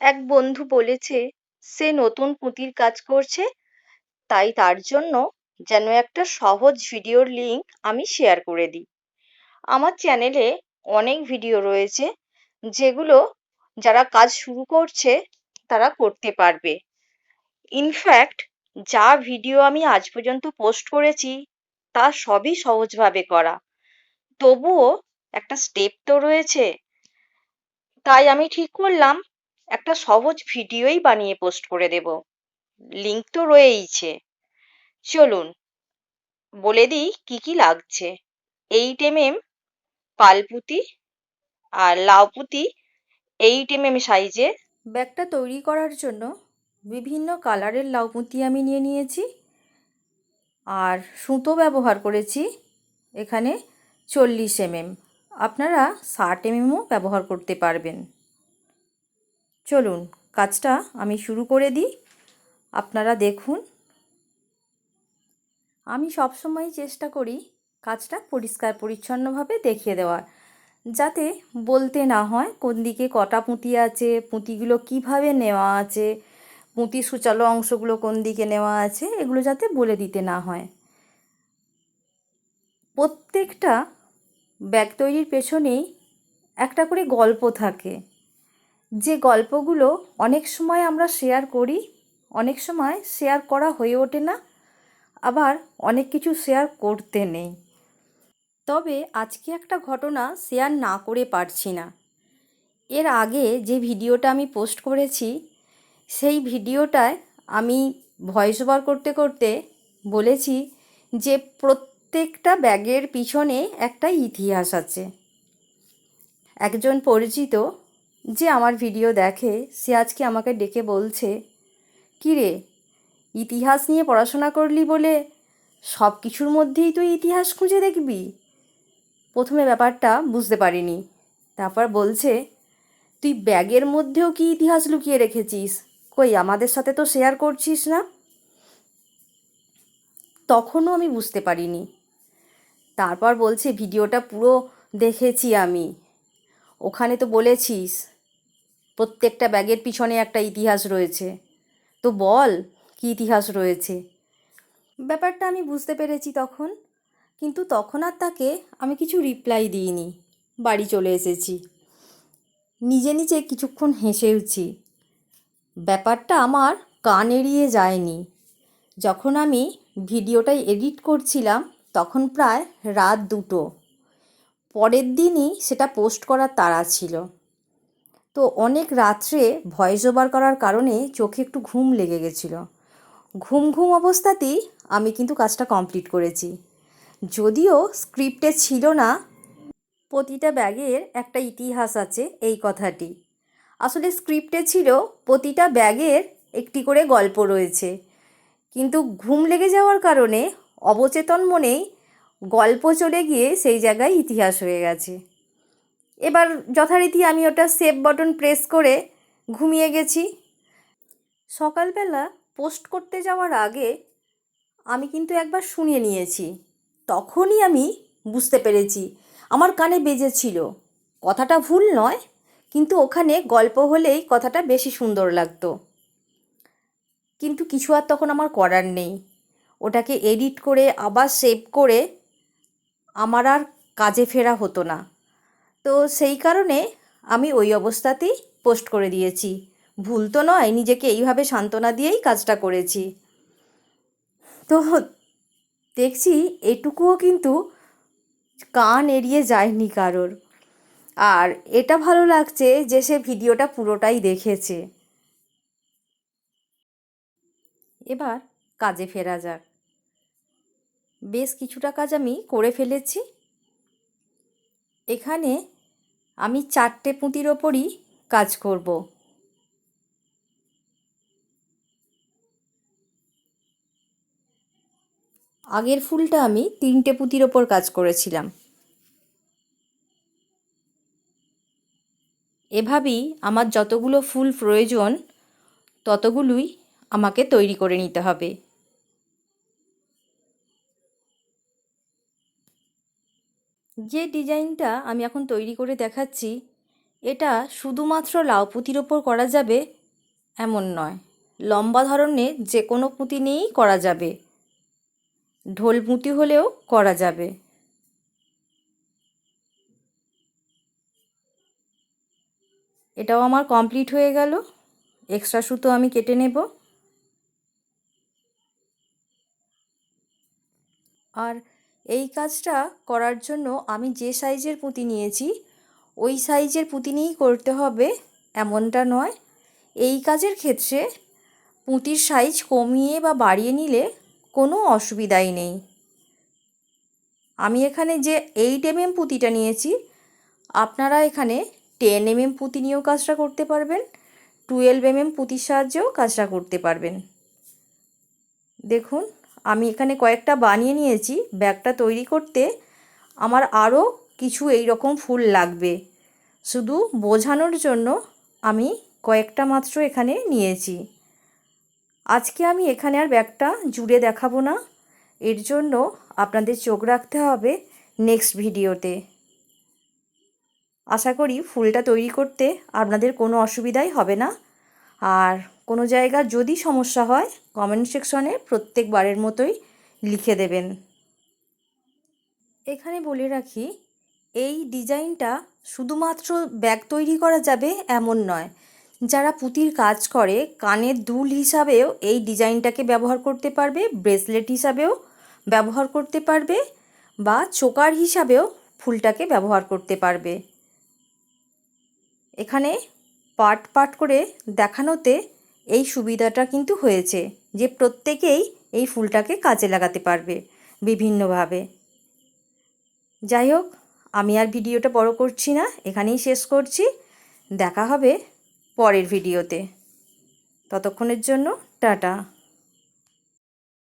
এক বন্ধু বলেছে, সে নতুন পুঁতির কাজ করছে, তাই তার জন্য যেন একটা সহজ ভিডিওর লিংক আমি শেয়ার করে দিই। আমার চ্যানেলে অনেক ভিডিও রয়েছে, যেগুলো যারা কাজ শুরু করছে, তারা করতে পারবে। ইনফ্যাক্ট যা ভিডিও আমি আজ পর্যন্ত পোস্ট করেছি, তা সবই সহজভাবে করা। তবুও একটা স্টেপ তো রয়েছে। তাই আমি ঠিক করলাম একটা সহজ ভিডিওই বানিয়ে পোস্ট করে দেব। লিংক তো রয়েইছে। চলুন, বলে দিই কি কি লাগছে। এইট এম এম পালপুতি আর লাউ পুঁতি এইট এম এম সাইজের ব্যাগটা তৈরি করার জন্য বিভিন্ন কালারের লাউ পুঁতি আমি নিয়ে নিয়েছি। আর সুতো ব্যবহার করেছি এখানে চল্লিশ এমএম আপনারা ষাট এমএমও ব্যবহার করতে পারবেন। চলুন, কাজটা আমি শুরু করে দিই। আপনারা দেখুন। আমি সবসময় চেষ্টা করি কাজটা পরিষ্কার, পরিচ্ছন্নভাবে দেখিয়ে দেওয়ার, যাতে বলতে না হয় কোন দিকে কটা পুঁতি আছে, পুঁতিগুলো কীভাবে নেওয়া আছে পুঁতি সুচালো অংশগুলো কোন দিকে নেওয়া আছে, এগুলো যাতে বলে দিতে না হয়। প্রত্যেকটা ব্যাগ তৈরির পেছনেই একটা করে গল্প থাকে। যে গল্পগুলো অনেক সময় আমরা শেয়ার করি, অনেক সময় শেয়ার করা হয়ে ওঠে না, আবার অনেক কিছু শেয়ার করতে নেই। তবে আজকে একটা ঘটনা শেয়ার না করে পারছি না। এর আগে যে ভিডিওটা আমি পোস্ট করেছি, সেই ভিডিওটায় আমি ভয়েস ওভার করতে করতে বলেছি যে প্রত্যেকটা ব্যাগের পিছনে একটা ইতিহাস আছে। একজন পরিচিত যে আমার ভিডিও দেখে সে আজকে আমাকে ডেকে বলছে, কী রে, ইতিহাস নিয়ে পড়াশোনা করলি বলে সব কিছুর মধ্যেই তুই ইতিহাস খুঁজে দেখবি? প্রথমে ব্যাপারটা বুঝতে পারিনি। তারপর বলছে, তুই ব্যাগের মধ্যেও কি ইতিহাস লুকিয়ে রেখেছিস? কই, আমাদের সাথে তো শেয়ার করছিস না? তখনও আমি বুঝতে পারিনি। তারপর বলছে, ভিডিওটা পুরো দেখেছি আমি। ওখানে তো বলেছিস প্রত্যেকটা ব্যাগের পিছনে একটা ইতিহাস রয়েছে। তো বল, কী ইতিহাস রয়েছে? ব্যাপারটা আমি বুঝতে পেরেছি তখন, কিন্তু তখন আর তাকে আমি কিছু রিপ্লাই দিইনি। বাড়ি চলে এসেছি। নিজে নিজে কিছুক্ষণ হেসেওছি ব্যাপারটা আমার কান এড়িয়ে যায়নি। যখন আমি ভিডিওটা এডিট করছিলাম, তখন প্রায় রাত দুটো। পরের দিনই সেটা পোস্ট করার তাড়া ছিল। তো অনেক রাত্রে ভয়েস ওভার করার কারণে চোখে একটু ঘুম লেগে গেছিল। ঘুম ঘুম অবস্থাতেই আমি কিন্তু কাজটা কমপ্লিট করেছি। যদিও স্ক্রিপ্টে ছিল না, প্রতিটা ব্যাগের একটা ইতিহাস আছে এই কথাটি। আসলে স্ক্রিপ্টে ছিল প্রতিটা ব্যাগের একটি করে গল্প রয়েছে। কিন্তু ঘুম লেগে যাওয়ার কারণে অবচেতন মনেই গল্প চলে গিয়ে সেই জায়গায় ইতিহাস হয়ে গেছে। এবার যথারীতি আমি ওটা সেভ বটন প্রেস করে ঘুমিয়ে গেছি। সকালবেলা পোস্ট করতে যাওয়ার আগে আমি কিন্তু একবার শুনিয়ে নিয়েছি। তখনই আমি বুঝতে পেরেছি, আমার কানে বেজেছিল কথাটা ভুল নয়, কিন্তু ওখানে গল্প হলেই কথাটা বেশি সুন্দর লাগতো। কিন্তু কিছু আর তখন আমার করার নেই। ওটাকে এডিট করে আবার সেভ করে আমার আর কাজে ফেরা হতো না। তো সেই কারণে আমি ওই অবস্থাতেই পোস্ট করে দিয়েছি। ভুল তো নয়, নিজেকে এইভাবে সান্ত্বনা দিয়েই কাজটা করেছি। তো দেখছি এটুকুও কিন্তু কান এড়িয়ে যায়নি কারোর। আর এটা ভালো লাগছে যে সে ভিডিওটা পুরোটাই দেখেছে। এবার কাজে ফেরা যাক। বেশ কিছুটা কাজ আমি করে ফেলেছি। এখানে আমি চারটে পুঁতির ওপরই কাজ করব। আগের ফুলটা আমি তিনটে পুঁতির ওপর কাজ করেছিলাম। এভাবেই আমার যতগুলো ফুল প্রয়োজন ততগুলোই আমাকে তৈরি করে নিতে হবে। যে ডিজাইনটা আমি এখন তৈরি করে দেখাচ্ছি, এটা শুধুমাত্র লাউ পুঁতির ওপর করা যাবে এমন নয়। লম্বা ধরনের যে কোনো পুঁতি নিয়েই করা যাবে। ঢোল পুঁতি হলেও করা যাবে। এটাও আমার কমপ্লিট হয়ে গেল। এক্সট্রা সুতো আমি কেটে নেব। আর এই কাজটা করার জন্য আমি যে সাইজের পুঁতি নিয়েছি, ওই সাইজের পুঁতি নিয়েই করতে হবে, এমনটা নয়। এই কাজের ক্ষেত্রে পুঁতির সাইজ কমিয়ে বা বাড়িয়ে নিলে কোনো অসুবিধাই নেই। আমি এখানে যে এইট এমএম পুঁতিটা নিয়েছি, আপনারা এখানে টেন এমএম পুঁতি নিয়েও কাজটা করতে পারবেন টুয়েলভ এমএম পুঁতির সাহায্যেও কাজটা করতে পারবেন। দেখুন আমি এখানে কয়েকটা বানিয়ে নিয়েছি। ব্যাগটা তৈরি করতে আমার আরও কিছু এই রকম ফুল লাগবে। শুধু বোঝানোর জন্য আমি কয়েকটা মাত্র এখানে নিয়েছি। আজকে আমি এখানে আর ব্যাগটা জুড়ে দেখাবো না। এর জন্য আপনাদের চোখ রাখতে হবে নেক্সট ভিডিওতে। আশা করি ফুলটা তৈরি করতে আপনাদের কোনো অসুবিধাই হবে না। আর কোনো জায়গার যদি সমস্যা হয় কমেন্ট সেকশনে প্রত্যেকবারের মতোই লিখে দেবেন। এখানে বলে রাখি, এই ডিজাইনটা শুধুমাত্র ব্যাগ তৈরি করা যাবে এমন নয়। যারা পুঁতির কাজ করে, কানের দুল হিসাবেও এই ডিজাইনটাকে ব্যবহার করতে পারবে, ব্রেসলেট হিসাবেও ব্যবহার করতে পারবে বা চোকার হিসাবেও ফুলটাকে ব্যবহার করতে পারবে। এখানে পার্ট পার্ট করে দেখানোতে এই সুবিধাটা কিন্তু হয়েছে। যে প্রত্যেকেই এই ফুলটাকে কাজে লাগাতে পারবে বিভিন্নভাবে। যাই হোক, আমি আর ভিডিওটা বড় করছি না, এখানেই শেষ করছি। দেখা হবে পরের ভিডিওতে। ততক্ষণের জন্য টাটা।